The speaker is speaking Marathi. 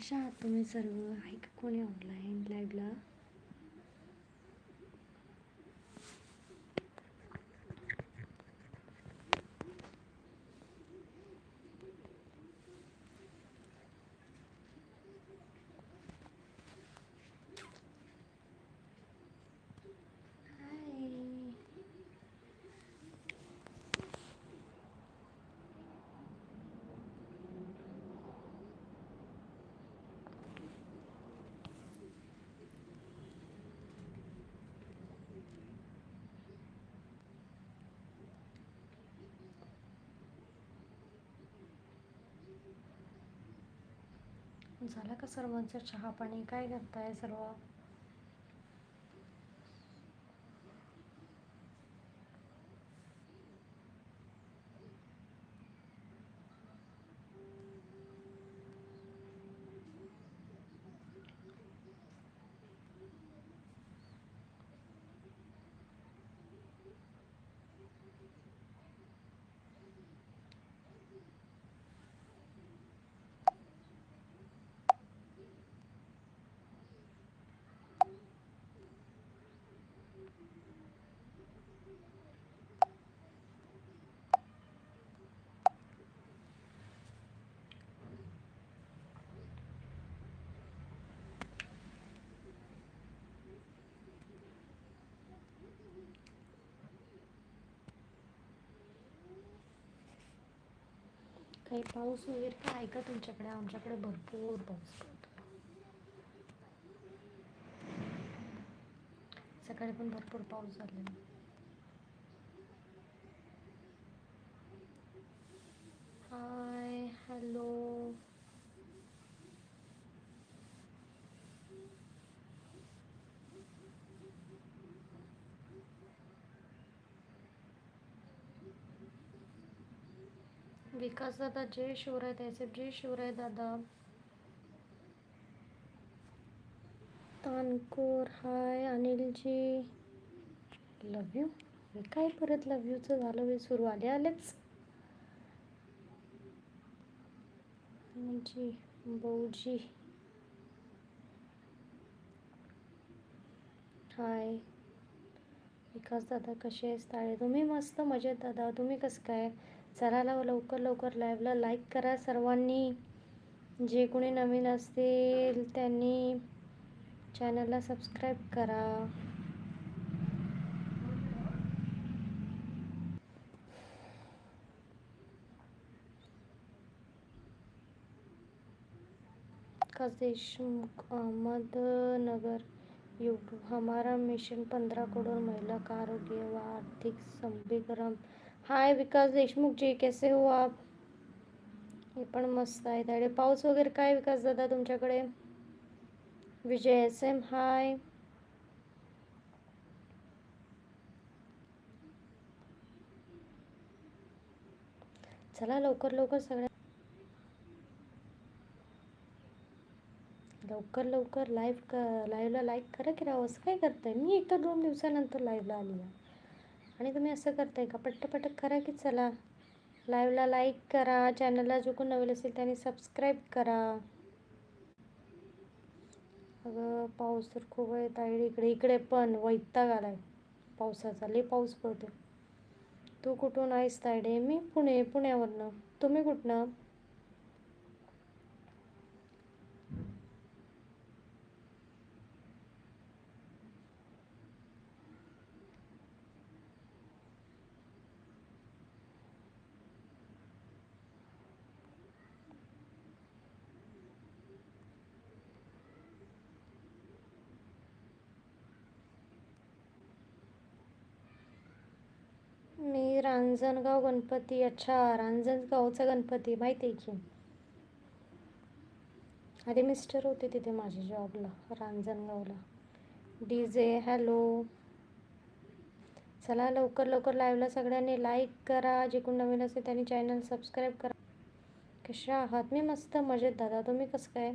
कशा आहात तुम्ही सर्व? ऐक कोणी ऑनलाईन लाईव्हला हाय झाला का सर्वांचं चहा पाणी? काय करताय सर्व? काही पाऊस वगैरे काय आहे का तुमच्याकडे? आमच्याकडे भरपूर पाऊस पडतो सकाळी पण भरपूर पाऊस झालेला. हाय हॅलो विकास दादा जय शिवराय त्याचे जय शिवराय दादा. तानकोर हाय अनिलजी. लव यू हे काय परत लव यूचं झालं वे सुरू आले आलेच. जी भाऊजी. हाय. विकास दादा कसे आहेस ताळे तुम्ही मस्त मजेत दादा. तुम्ही कसं काय? चला लव लवकर लवकर लाईव्हला लाईक करा सर्वांनी. जे कोणी नवीन असतील त्यांनी चॅनलला सबस्क्राईब करा. विकास देशमुख अहमदनगर यूट्यूब. हमारा मिशन पंधरा करोड़ महिला का आरोग्य व आर्थिक समीकरण हाय विकास देशमुख जी कैसे हो आप? हे पण मस्त आहे त्याकडे पाऊस वगैरे काय विकास दादा तुमच्याकडे? विजय एस एम हाय. चला लवकर लवकर सगळ्या लवकर लवकर लाईव्ह क लाईव्हला लाईक करा की राव. असं काय करताय? मी एक तर दोन दिवसानंतर लाईव्हला आली आहे आणि तुम्ही असं करताय का? पट्टपटक करा की चला. लाईव्हला लाईक करा चॅनलला जो कोण नवीन असेल त्याने सबस्क्राईब करा. अगं पाऊस तर खूप आहे ताईड इकडे इकडे पण वैताग आलाय. पावसाचा लई पाऊस पडतो तू कुठून आहेस तायडे मी पुणे पुण्यावरनं. तुम्ही कुठनं मी रांजणगाव गणपती. अच्छा रांजणगावचा गणपती माहिती आहे की? अरे मिस्टर होते तिथे माझ्या जॉबला रांजणगावला. डी जे हॅलो चला लवकर लवकर लाईव्हला सगळ्यांनी लाईक करा. जे कोण नवीन असेल त्यांनी चॅनल सबस्क्राईब करा. कशा आहात? मी मस्त मजेत दादा. तुम्ही कसं काय?